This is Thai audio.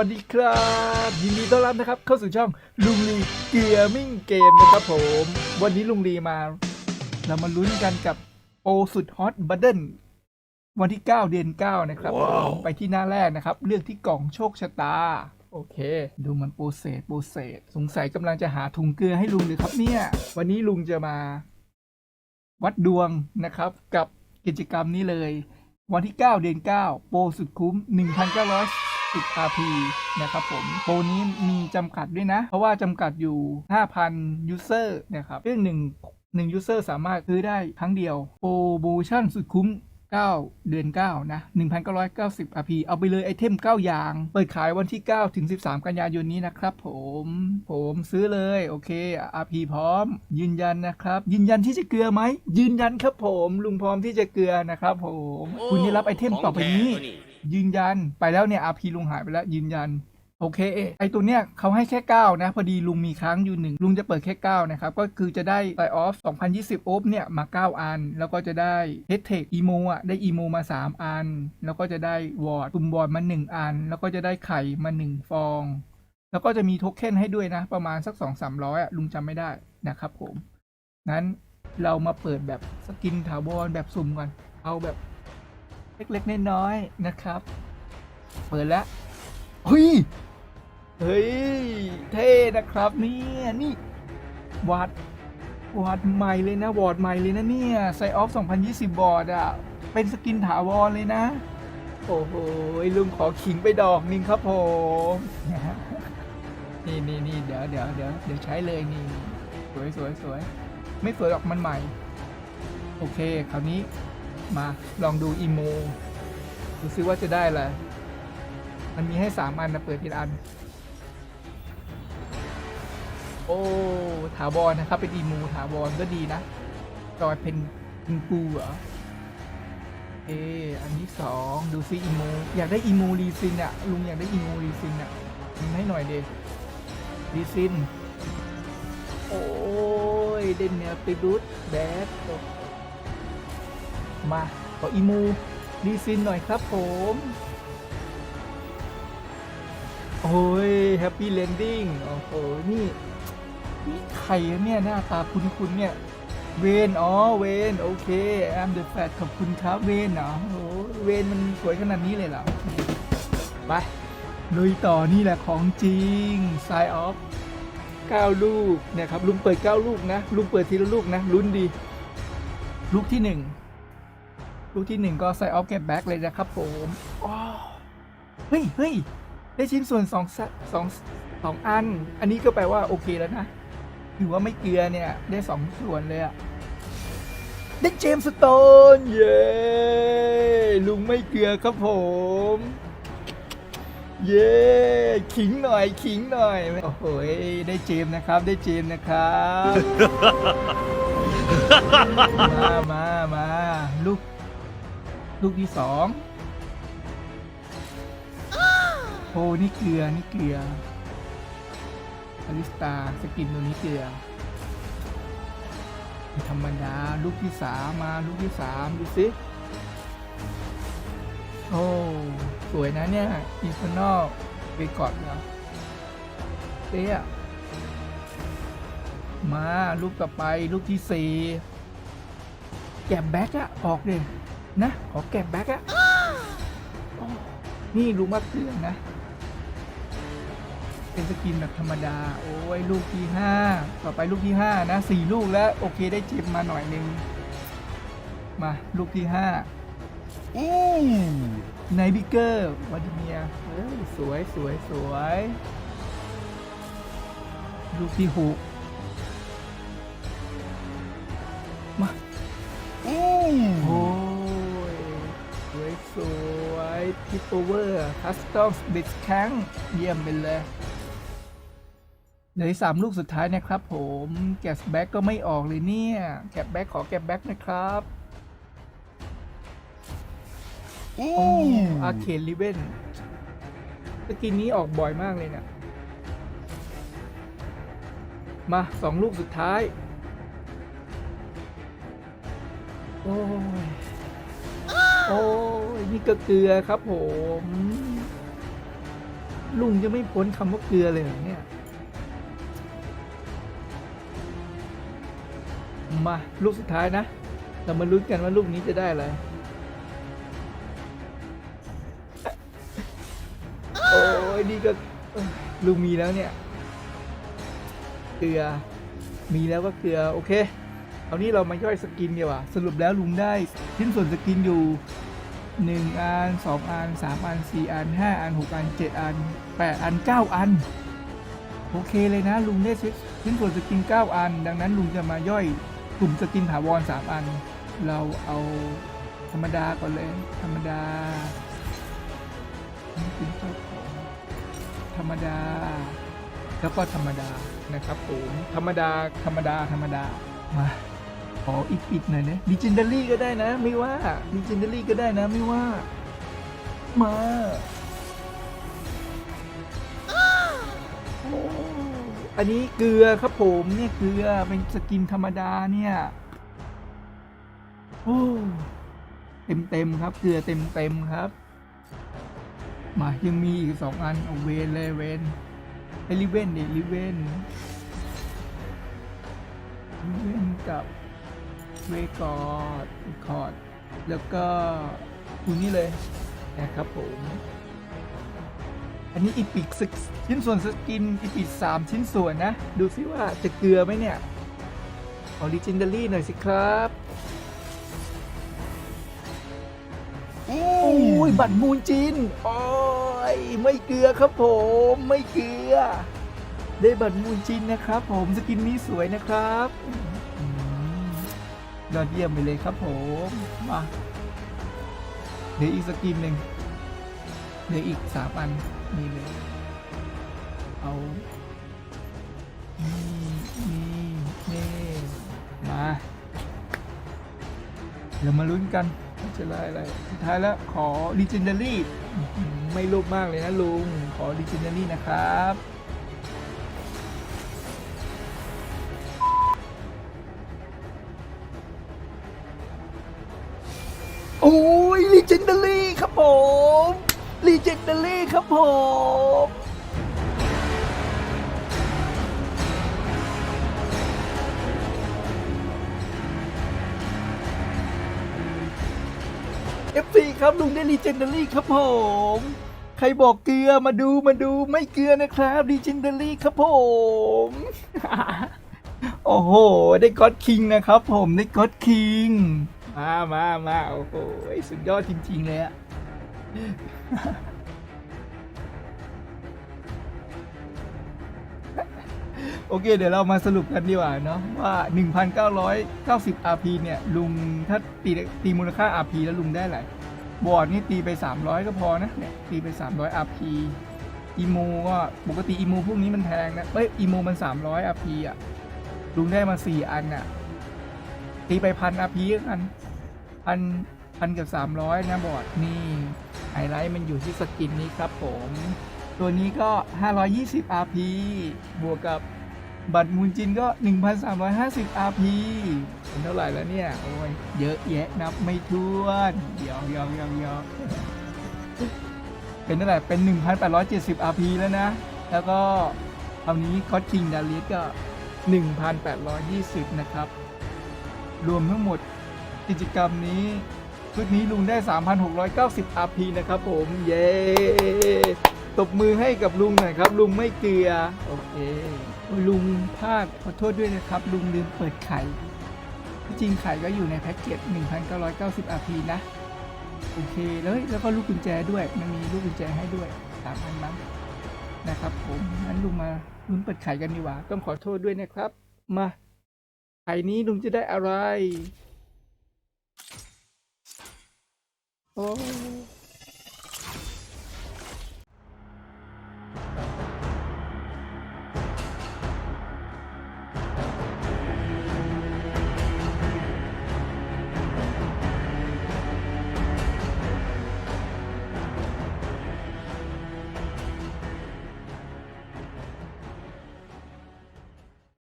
วัสดีครับ ยินดีต้อนรับนะครับเข้าสู่ช่องลุงลีเกียร์มิ่งเกมนะครับผม วันนี้ลุงลีมา เรามาลุ้นกันกับโปรสุดฮอตบัตเดิลวันที่ 9 เดือน 9 นะครับผมไปที่หน้าแรกนะครับ เลือกที่กล่องโชคชะตา โอเค ดูมันโปรเซสโปรเซสสงสัยกำลังจะหาถุงเกลือให้ลุงเลยครับเนี่ย วันนี้ลุงจะมา วัดดวงนะครับกับกิจกรรมนี้เลย วันที่ 9 เดือน 9 โปรสุดคุ้ม 1,910 RP นะครับผมโปรนี้มีจำกัดด้วยนะ เพราะว่าจำกัดอยู่ 5,000ยูเซอร์นะครับซึ่ง1 1ยูเซอร์สามารถซื้อได้ครั้งเดียว โปรโมชั่นสุดคุ้ม 9 เดือน 9 นะ 1,990 RP เอาไปเลยไอเทม 9 อย่าง เปิดขายวันที่ 9 ถึง 13 กันยายนนี้นะครับผม ผมซื้อเลย โอเค RP พร้อม ยืนยันนะครับ ยืนยันที่จะเกลือไหม ยืนยันครับผม ลุงพร้อมที่จะเกลือนะครับผม คุณได้รับไอเทมต่อไปนี้ ยืนยันไปแล้วเนี่ย RP ลุงหายไปแล้วยืนยันโอเคไอตัวเนี้ยเขาให้แค่9นะพอดีลุงมีค้างอยู่หนึ่งลุงจะเปิดแค่9นะครับก็คือจะได้ไ i ออฟ2020โอฟเนี่ยมา 9 อัน แล้วก็จะได้เฮดเทคอีโมอะได้อีโมมา 3 อัน แล้วก็จะได้วอร์ดปุ่มวอร์ดมา 1 อัน แล้วก็จะได้ไข่มา 1 ฟอง แล้วก็จะมีโทเค็นให้ด้วยนะ ประมาณสัก 2 3 0 0อะลุงจำไม่ได้นะครับผมนั้นเรามาเปิดแบบสกินถาวรแบบสุ่มก่อนเอาแบบ เล็กๆน้อยๆนะครับ เปิดแล้วเฮ้ยเฮ้ยเท่นะครับเนี่ยนี่วาดวาดใหม่เลยนะวอร์ดใหม่เลยนะเนี่ยไซออฟ 2020 บอร์ดอะ เป็นสกินถาวรเลยนะ โอ้โหลุงขอขิงไปดอกหนึงครับผมนี่นี่นี่เดี๋ยวเดี๋ยวเดี๋ยวเดี๋ยวใช้เลยนี่ สวยสวยสวยไม่สวยหรอกมันใหม่ โอเค คราวนี้ มาลองดูอีโมดูซิว่าจะได้อะไรมันมีให้สามอันนะเปิดทีละอัน โอ้ถาวรนะครับ เป็นอีมูถาวรก็ดีนะจอยเป็นเป็นกูเหรอเอออันที่สองดูซิอีมูอยากได้อีมูรีซินอะลุงอยากได้อีมูรีซินอะทำให้หน่อยเดรีซิน โอ้ยเด่นเนี่ยไปรูทแบด มาขออีมูรีซินหน่อยครับผม โอ้ยแฮปปี้เลนดิ้งโอ้โหนี่นี่ใครเนี่ยหน้าตาคุ้นๆเนี่ย เวนอ๋อเวนโอเคแอมเดอะแฟตขอบคุณครับเวนเหรอโอ้เวนมันสวยขนาดนี้เลยเหรอไปลุยต่อนี่แหละของจริง s ายออฟ9ลูกเนี่ยครับลุงเปิด 9 ลูกนะลุงเปิดทีละลูกนะลุ้นดี ลูกที่ 1 ลูกที่1ก็ s ายออฟเก็บแบ็กเลยนะครับผมอ้าวเฮ้ยเฮ้ยได้ชิ้นส่วนสองสสองสองอัน อันนี้ก็แปลว่าโอเคแล้วนะถือว่าไม่เกลือเนี่ย ได้สองส่วนเลยอะได้เจมส์สโตน เย้ลุงไม่เกลือครับผม เย้ขิงหน่อยขิงหน่อย โอ้โหได้เจมส์นะครับ ได้เจมส์นะครับ มามามาลูก ลูกที่สองโอ้นี่เกลือ นี่เกลืออลิสตาสกินตัวนี้เกลือไม่ธรรมดา ลูกที่สามมาลูกที่สามดูสิ โอ้ สวยนะเนี่ยอีฟนอลไปกอดแล้วเตี้ยมา ลูกต่อไป ลูกที่สี่แก็บแบ็กอะออกเลย นะขอแก็บแบ็กอะโอ้นี่ลุงมะเกลือนะ เป็นสกินแบบธรรมดา โอ้ยลูกที่ห้าต่อไปลูกที่ห้านะสี่ลูกแล้วโอเคได้เจ็บมาหน่อยหนึ่งมาลูกที่ห้าอู้ไนบิเกอร์วาดิเมียเอ้ยสวยสวยสวย ลูกที่หก ทิปโอเวอร์คัสตอมบิดแข้งเยี่ยมไปเลยเหลืออกสามลูกสุดท้ายนะครับผมแกสแบ็กก็ไม่ออกเลยเนี่ยแกบแบ็กขอแกบแบ็กนะครับโอ้อาร์เคนลิเวนสกินนี้ออกบ่อยมากเลยเนี่ยมาสองลูกสุดท้าย โอ้ย โอ้ยนี่ก็เกลือครับผม ลุงจะไม่พ้นคำว่าเกลือเลยเนี่ย มา ลูกสุดท้ายนะ เรามาลุ้นกันว่าลูกนี้จะได้อะไรโอ้ยนี่ก็ลุงมีแล้วเนี่ย เกลือ มีแล้วก็เกลือ โอเคเอานี้เรามาย่อยสกินดีกว่า สรุปแล้วลุงได้ชิ้นส่วนสกินอยู่ หนึ่งอันสองอันสามอันสี่อันห้าอันหกอันเจ็ดอันแปดอันเก้าอัน โอเคเลยนะ ลุงได้ชิ้นส่วนสกินเก้าอัน ดังนั้นลุงจะมาย่อยกลุ่มสกินถาวรสามอัน เราเอาธรรมดาก่อนเลย ธรรมดานี่เป็นเจ้าของธรรมดา แล้วก็ธรรมดานะครับผมธรรมดาธรรมดาธรรมดามา ออีกอีกหน่อยนะดิจินเดารี่ก็ได้นะ ไม่ว่าดิจินเดารี่ก็ได้นะ ไม่ว่า มาอันนี้เกลือครับผมเนี่ยเกลือเป็นสกินธรรมดาเนี่ยโอ้เต็มเต็มครับ เกลือเต็มเต็มครับ มายังมีอีกสองอันเอาเวนเลยเวนไอริเวนดิริเวนริเวนกับ เวกอดคอร์ดแล้วก็คุนี่เลยนะครับผม อันนี้อีพิกชิ้นส่วนสกินอีพิกสามชิ้นส่วนนะ ดูซิว่าจะเกลือไหมเนี่ยออริจินเดารี่หน่อยสิครับโอ้ยบัตรมูลจินโอ้ยไม่เกลือครับผมไม่เกลือ ได้บัตรมูลจินนะครับผมสกินนี้สวยนะครับ ยอดเยี่ยมไปเลยครับผมมาเดี๋ยวอีกสกินหนึ่งเดี๋ยวอีกสามอันนี่เลย เอานี่นี่นี่มา เดี๋ยวมาลุ้นกันว่าจะได้อะไรสุดท้ายแล้วขอ Legendary อื้อหือไม่โลภมากเลยนะลุง ขอ Legendary นะครับ Legendary ครับผม FC ครับลุงได้ Legendary ครับผม ใครบอกเกลือมาดูมาดูไม่เกลือนะครับ Legendary ครับผม โอ้โห ได้ก็ d คิงนะครับผมได้ก็ d คิงมามามาโอ้โห สุดยอดจริง ๆ เลยอะ โอเค เดี๋ยวเรามาสรุปกันดีกว่าเนาะว่า 1,990 RP เนี่ยลุงถ้าตีตีมูลค่า RP แล้วลุงได้อะไรบอร์ดนี่ตีไป 300 ก็พอนะเนี่ยตีไป 300 RP อีโมก็ปกติอีโมพวกนี้มันแพงนะเอ้ยอีโมมัน 300 RP อะลุงได้มา 4 อันอะตีไปพัน RP กันพันพันกับ 300 นะบอร์ดนี่ไฮไลท์มันอยู่ที่สกินนี้ครับผม ตัวนี้ก็ 520 RP บวกกับ บัตรมูลจินก็ 1,350 RP เป็นเท่าไหร่แล้วเนี่ย โอ้ย เยอะแยะนับไม่ถ้วนเดี๋ยวยอมยอมยอมเป็นเท่าไหร่ เป็น 1,870 RP แล้วนะ แล้วก็คราวนี้ก็คิงดาริสก็ 1,820 นะครับ รวมทั้งหมดกิจกรรมนี้ชุดนี้ลุงได้ 3,690 RP นะครับผม เย้ ตบมือให้กับลุงหน่อยครับ ลุงไม่เกลือโอเคลุงพลาดขอโทษด้วยนะครับ ลุงลืมเปิดไข่จริงไข่ก็อยู่ในแพ็กเกจ 1,990 RP นะ โอเคเลยแล้วก็ลูกกุญแจด้วย มันมีลูกกุญแจให้ด้วยสามอันนั้นนะครับผมงั้นลุงมาลุ้นเปิดไข่กันดีกว่า ต้องขอโทษด้วยนะครับ มาไข่นี้ลุงจะได้อะไร โอ้